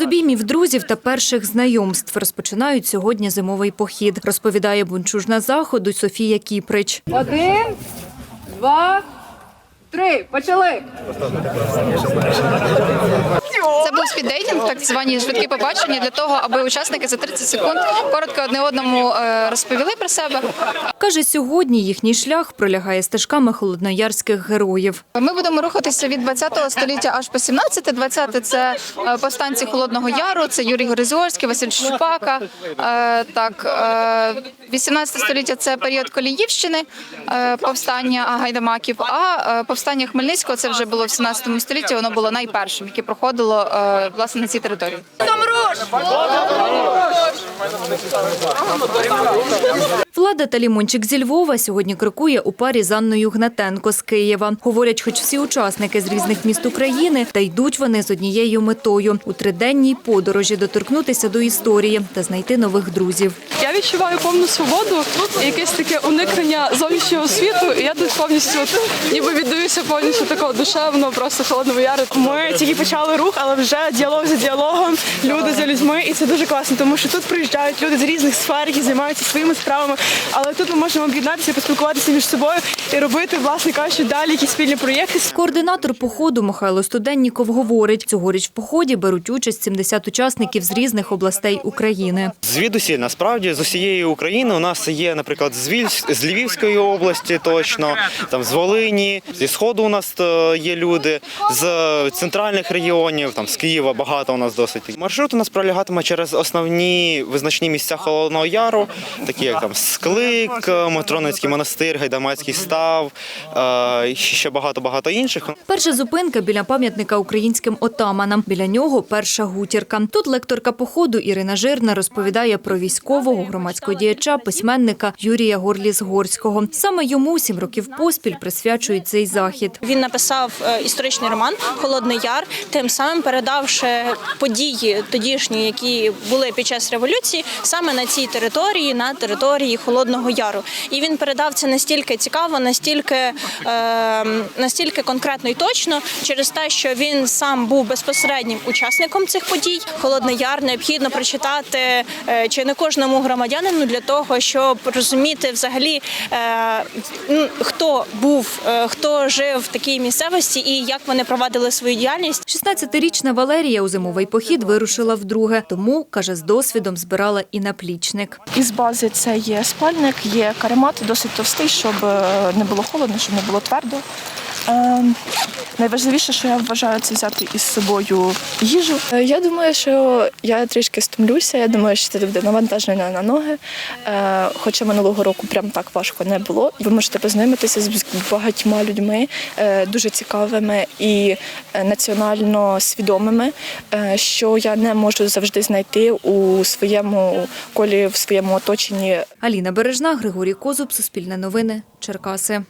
З обіймів друзів та перших знайомств розпочинають сьогодні зимовий похід, розповідає бунчужна заходу Софія Кіприч. Один, два, три. Почали. Був спіддейтинг, так звані швидкі побачення для того, аби учасники за 30 секунд коротко одне одному е, розповіли про себе. Каже, сьогодні їхній шлях пролягає стежками холодноярських героїв. Ми будемо рухатися від 20 століття аж по 17. 20 – це е, повстанці Холодного Яру, це Юрій Горизорський, Василь Шупака. Е, Так, е, 18 століття це період Коліївщини, повстання гайдамаків. А повстання Хмельницького це вже було в 17 столітті. Воно було найпершим, яке проходило власне на цій території. Влада та Лімончик зі Львова сьогодні крокує у парі з Анною Гнатенко з Києва. Говорять, хоч всі учасники з різних міст України, та йдуть вони з однією метою у триденній подорожі доторкнутися до історії та знайти нових друзів. Я відчуваю повну свободу, якесь таке уникнення зовнішнього світу. І я тут повністю ніби віддаюся повністю такого душевного, просто холодного яру. Ми тільки почали рух, але вже діалог за діалогом, люди за людьми, і це дуже класно, тому що тут приїжджають люди з різних сфер, які займаються своїми справами. Але тут ми можемо об'єднатися, поспілкуватися між собою і робити, власне кажучи, далі якісь спільні проєкти. Координатор походу Михайло Студенніков говорить, цьогоріч в поході беруть участь 70 учасників з різних областей України. Звідусіль насправді з усієї України у нас є, наприклад, з Вільсь- з Львівської області, точно там з Волині, зі сходу у нас е, є люди, з центральних регіонів, там з Києва багато у нас досить. Маршрут у нас пролягатиме через основні визначні місця Холодного Яру, такі як там Склик, Матроницький монастир, Гайдамацький став, е, ще багато багато інших. Перша зупинка біля пам'ятника українським отаманам. Біля нього перша гутірка. Тут лекторка походу Ірина Жирна розповідає про військового громадського діяча, письменника Юрія Горліс-Горського. Саме йому сім років поспіль присвячують цей захід. Він написав е, історичний роман Холодний Яр, тим самим передавши події тодішні, які були під час революції, саме на цій території, на території Холодного Яру. І він передав це настільки цікаво, настільки, е, настільки конкретно і точно, через те, що він сам був безпосереднім учасником цих подій. Холодний Яр необхідно прочитати е, чи не кожному громадянину для того, щоб розуміти взагалі, е, хто був, е, хто жив в такій місцевості і як вони провадили свою діяльність. 16-річна Валерія у зимовий похід вирушила вдруге, тому каже, з досвідом збирала і наплічник. Із бази це є спальник, є каремат, досить товстий, щоб е, не було холодно, щоб не було твердо. Е, найважливіше, що я вважаю, це взяти із собою їжу. Е, Я думаю, що я трішки стомлюся. Я думаю, що це буде навантаження на ноги. Е, хоча минулого року прям так важко не було. Ви можете познайомитися з багатьма людьми, е, дуже цікавими і національно свідомими, е, що я не можу завжди знайти у своєму колі, в своєму оточенні Аліна Бережна, Григорій Козуб, Суспільне новини, Черкаси.